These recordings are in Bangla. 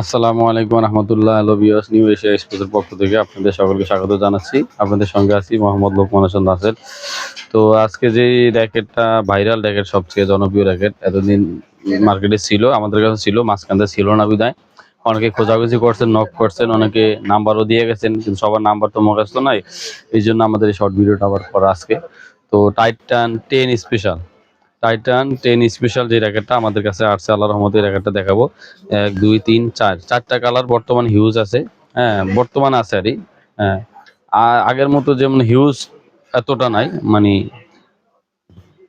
আসসালামু আলাইকুম রহমতুল্লাহ, হ্যালো বিয়াস নিউ এশিয়া স্পোর্টের পক্ষ থেকে আপনাদের সকলকে স্বাগত জানাচ্ছি। আপনাদের সঙ্গে আছি মোহাম্মদ লোকমান হাসান নাসের। তো আজকে যে র্যাকেটটা, ভাইরাল র্যাকেট, সবচেয়ে জনপ্রিয় র্যাকেট, এতদিন মার্কেটে ছিল, আমাদের কাছে ছিল মাঝখানতে ছিল না বিদায় অনেকে খোঁজাখুঁজি করছেন নক করছেন, অনেকে নাম্বারও দিয়ে গেছেন, কিন্তু সবার নাম্বার তো মুখস্থ নাই। এই জন্য আমাদের এই শর্ট ভিডিওটা আবার করা আজকে। তো Titan ten special Titan ten special যে র্যাকেটটা আমাদের কাছে আসছে আল্লাহ রহমতের র্যাকেটটা দেখাবো। এক, দুই, তিন, চার। চারটা কালার বর্তমান হিউজ আছে। হ্যাঁ বর্তমান আছে আরই হ্যাঁ আর আগের মতো যেমন হিউজ এতটা নাই মানে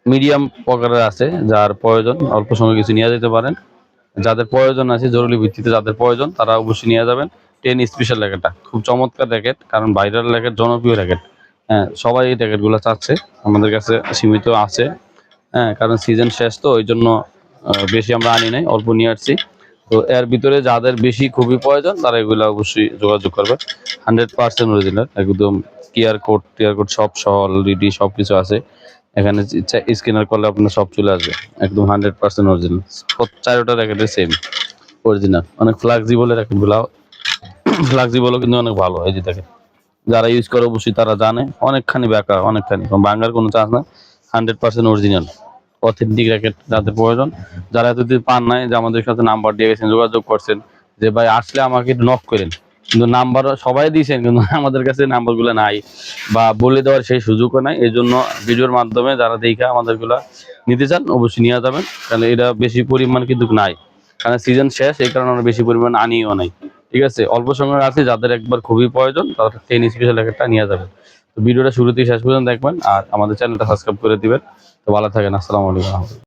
মিডিয়াম প্রকারের আছে, যার প্রয়োজন অল্প সময় কিছু নিয়ে যেতে পারেন। যাদের প্রয়োজন আছে, জরুরি ভিত্তিতে যাদের প্রয়োজন, তারা অবশ্যই নিয়ে যাবেন টেন স্পেশাল র্যাকেটটা খুব চমৎকার র্যাকেট কারণ ভাইরাল র্যাকেট জনপ্রিয় র্যাকেট হ্যাঁ সবাই এই র্যাকেটগুলো চাচ্ছে। আমাদের কাছে সীমিত আছে। হ্যাঁ কারণ সিজন শেষ তো ওই জন্য বেশি আমরা আনি নাই, অল্প নিয়ে আসছি। তো এর ভিতরে যাদের বেশি খুবই প্রয়োজন, তারা এগুলো অবশ্যই যোগাযোগ করবে। হান্ড্রেড পার্সেন্ট অরিজিনাল একদম কিয়ার কোড টিয়ার কোড সব সহ অলরেডি সব কিছু আছে। এখানে স্ক্যানার করলে আপনার সব চলে আসবে। একদম হান্ড্রেড পার্সেন্ট অরিজিনাল চারোটা র্যাকেটের সেম অরিজিনাল অনেক ফ্লাক্সিবল র্যাকেটগুলো ফ্লাক্সিবলও কিন্তু অনেক ভালো, এই যে যারা ইউজ করে অবশ্যই তারা জানে। অনেকখানি বেকা অনেকখানি। বাঙ্গার কোনো চান্স নাই। Hundred percent original authentic racket যাদের প্রয়োজন। যারা এতদিন পান নাই যে আমাদের সাথে নাম্বার দিয়ে গেছেন, যোগাযোগ করছেন, যে ভাই আসলে আমাকে নক করেন। কিন্তু নাম্বার সবাই দিয়েছেন, কিন্তু আমাদের কাছে নাম্বারগুলো নাই বা বলে দেওয়ার সেই সুযোগও নাই। এই জন্য ভিডিওর মাধ্যমে যারা দেখে আমাদেরগুলো নিতে চান, অবশ্যই নিয়ে যাবেন। কারণ এটা বেশি পরিমাণ কিন্তু নাই। কারণ সিজন শেষ, এই কারণে আমরা বেশি পরিমাণ আনিও নাই। ঠিক আছে? অল্প সময় আছে যাদের একবার খুবই প্রয়োজন, তারা টেন স্পেশাল র্যাকেটটা নিয়ে যাবেন। ভিডিওটা শুরুতেই শেষ পর্যন্ত দেখবেন আর আমাদের চ্যানেলটা সাবস্ক্রাইব করে দিবেন। তো ভালো থাকেন, আসসালামু আলাইকুম।